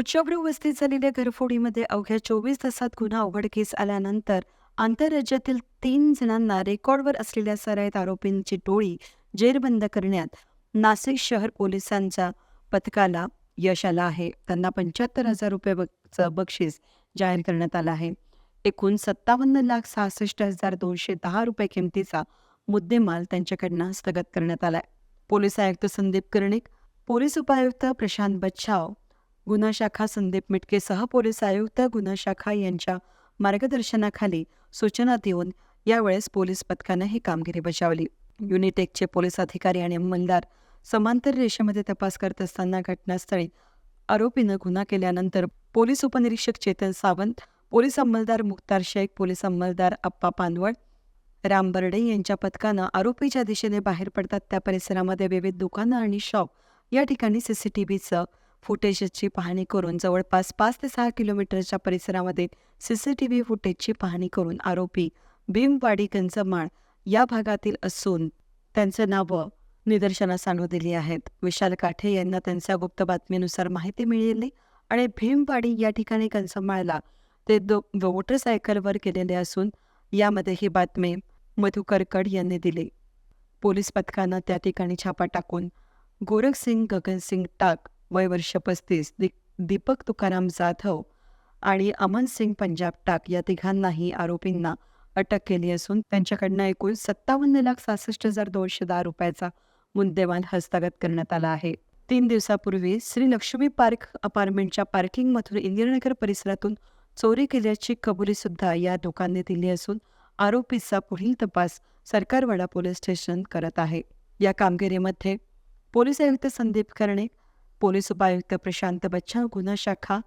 उच्चभ्रू वस्तीत झालेल्या घरफोडीमध्ये अवघ्या चोवीस तासात गुन्हा उघडकीस आल्यानंतर आंतरराज्यातील तीन जणांना रेकॉर्डवर असलेल्या सराईत आरोपींची टोळी जेरबंद करण्यात नाशिक शहर पोलिसांच्या पथकाला यश आलं आहे. त्यांना पंच्याहत्तर हजार रुपये बक्षीस जाहीर करण्यात आलं आहे. एकूण सत्तावन्न लाख सहासष्ट हजार दोनशे दहा रुपये किमतीचा मुद्देमाल त्यांच्याकडनं हस्तगत करण्यात आलाय. पोलीस आयुक्त संदीप कर्णिक पोलीस उपायुक्त प्रशांत बच्छाव गुन्हा शाखा संदीप मिटकेसह पोलीस आयुक्त गुन्हा शाखा यांच्या मार्गदर्शनाखाली सूचना देऊन यावेळेस पोलीस पथकानं ही कामगिरी बजावली. युनिटेकचे पोलीस अधिकारी आणि अंमलदार समांतर रेषेमध्ये तपास करत असताना घटनास्थळी आरोपीनं गुन्हा केल्यानंतर पोलीस उपनिरीक्षक चेतन सावंत पोलीस अंमलदार मुख्तार शेख पोलीस अंमलदार अप्पा पानवड राम बर्डे यांच्या पथकानं आरोपीच्या दिशेने बाहेर पडतात. त्या परिसरामध्ये विविध दुकानं आणि शॉप या ठिकाणी सीसीटीव्हीचं फुटेजची पाहणी करून जवळपास पाच ते सहा किलोमीटरच्या परिसरामध्ये सीसीटीव्ही फुटेजची पाहणी करून आरोपी भीमवाडी कंचमाळ या भागातील असून त्यांचं नावं निदर्शनास आणू दिली आहेत. विशाल काठे यांना त्यांच्या गुप्त बातमीनुसार माहिती मिळाली आणि भीमवाडी या ठिकाणी गंजमाळला ते दो मोटरसायकलवर गेलेले असून यामध्ये ही बातमी मधु करकड यांनी दिली. पोलीस पथकानं त्या ठिकाणी छापा टाकून गोरखसिंग गगनसिंग टाक वय वर्ष पस्तीस दि दीपक तुकाराम जाधव आणि अमन सिंग पंजाब टाक या तिघांनाही आरोपींना अटक केली असून त्यांच्याकडनं एकूण सत्तावन्न लाख सहासष्ट हजार दोनशे दहा रुपयाचा मुद्देमाल हस्तगत करण्यात आला आहे. तीन दिवसापूर्वी श्री लक्ष्मी पार्क अपार्टमेंटच्या पार्किंगमधून इंदिरानगर परिसरातून चोरी केल्याची कबुलीसुद्धा या लोकांनी दिली असून आरोपीचा पुढील तपास सरकारवाडा पोलीस स्टेशन करत आहे. या कामगिरीमध्ये पोलीस आयुक्त संदीप कर्णिक पोलीस उपायुक्त प्रशांत बच्चा गुन्हा शाखा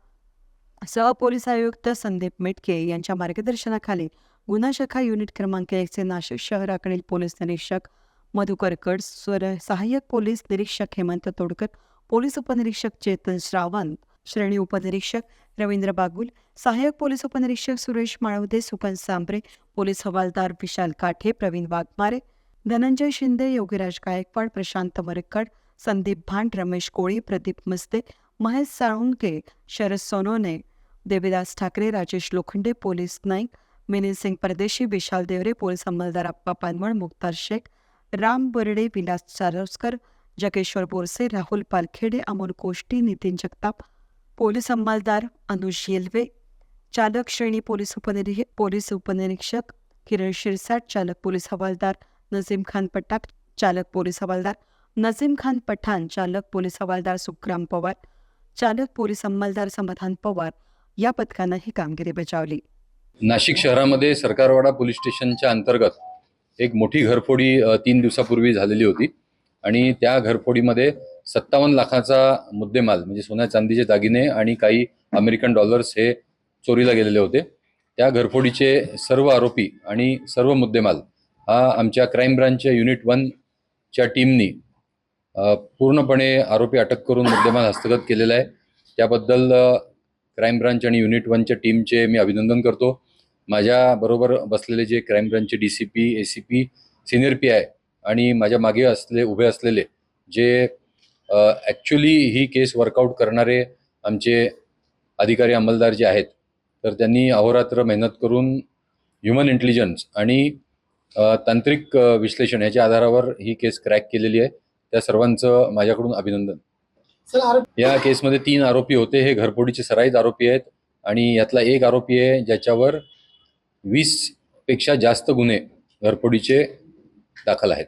सह पोलीस आयुक्त संदीप मेटके यांच्या मार्गदर्शनाखाली गुन्हा शाखा युनिट क्रमांक एकचे नाशिक शहराकडील पोलीस निरीक्षक मधुकरकड स्वर सहाय्यक पोलीस निरीक्षक हेमंत तोडकर पोलीस उपनिरीक्षक चेतन श्रावंत श्रेणी उपनिरीक्षक रवींद्र बागुल सहाय्यक पोलीस उपनिरीक्षक सुरेश माळवदे सुकन सांबरे पोलीस हवालदार विशाल काठे प्रवीण वाघमारे धनंजय शिंदे योगीराज गायकवाड प्रशांत वरकड संदीप भांड, रमेश कोळी, प्रदीप मस्ते, महेश साळुंके, शरद सोनोने, देवीदास ठाकरे, राजेश लोखंडे, पोलीस नाईक मिनिल सिंग परदेशी, विशाल देवरे, पोलीस अंमलदार अप्पा पानवळ मुक्तार शेख, राम बर्डे, विलास चारोस्कर जगेश्वर बोरसे, राहुल पालखेडे, अमोल कोष्टी, नितीन जगताप, पोलीस अंमलदार अनुज येलवे, चालक श्रेणी पोलीस उपनिरी पोलीस उपनिरीक्षक किरण शिरसाट, चालक पोलीस हवालदार नजीम खान पटाक चालक पोलीस हवालदार नझीम खान पठाण चालक पोलीस हवालदार सुखराम पवार चालक पोलीस अंमलदार समाधान पवार या पथकानं ही कामगिरी बजावली. नाशिक शहरामध्ये सरकारवाडा पोलीस स्टेशनच्या अंतर्गत एक मोठी घरफोडी तीन दिवसापूर्वी झालेली होती आणि त्या घरफोडीमध्ये सत्तावन्न लाखाचा मुद्देमाल म्हणजे सोन्या चांदीचे दागिने आणि काही अमेरिकन डॉलर्स हे चोरीला गेलेले होते. त्या घरफोडीचे सर्व आरोपी आणि सर्व मुद्देमाल हा आमच्या क्राईम ब्रांचच्या युनिट वनच्या टीमनी पूर्णपणे आरोपी अटक करून मुद्देमाल हस्तगत केलेला आहे. त्याबद्दल क्राईम ब्रांच आणि युनिट वनच्या टीमचे मी अभिनंदन करतो. माझ्याबरोबर बसलेले जे crime ब्रांचचे D C P A C P senior P I आणि माझ्या मागे असले उभे असलेले जे ॲक्च्युली ही केस वर्कआउट करणारे आमचे अधिकारी अंमलदार जे आहेत तर त्यांनी अहोरात्र मेहनत करून ह्युमन इंटेलिजन्स आणि तांत्रिक विश्लेषण याच्या आधारावर ही केस क्रॅक केलेली आहे. त्या सर्वांचं माझ्याकडून अभिनंदन. या केसमध्ये तीन आरोपी होते. हे घरफोडीचे सराईत आरोपी आहेत आणि यातला एक आरोपी आहे ज्याच्यावर वीसपेक्षा जास्त गुन्हे घरफोडीचे दाखल आहेत.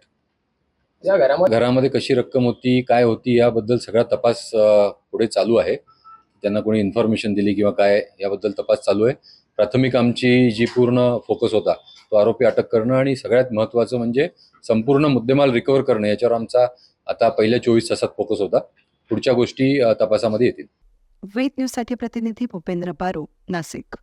या घरामध्ये घरामध्ये कशी रक्कम होती काय होती याबद्दल सगळा तपास पुढे चालू आहे. त्यांना कोणी इन्फॉर्मेशन दिली किंवा काय याबद्दल तपास चालू आहे. प्राथमिक आमची जी पूर्ण फोकस होता तो आरोपी अटक करणं आणि सगळ्यात महत्त्वाचं म्हणजे संपूर्ण मुद्देमाल रिकव्हर करणं याच्यावर आमचा आता पहिल्या चोवीस तासात फोकस होता. पुढच्या गोष्टी तपासामध्ये येतील. वेद न्यूजसाठी प्रतिनिधी भूपेंद्र बारो नाशिक.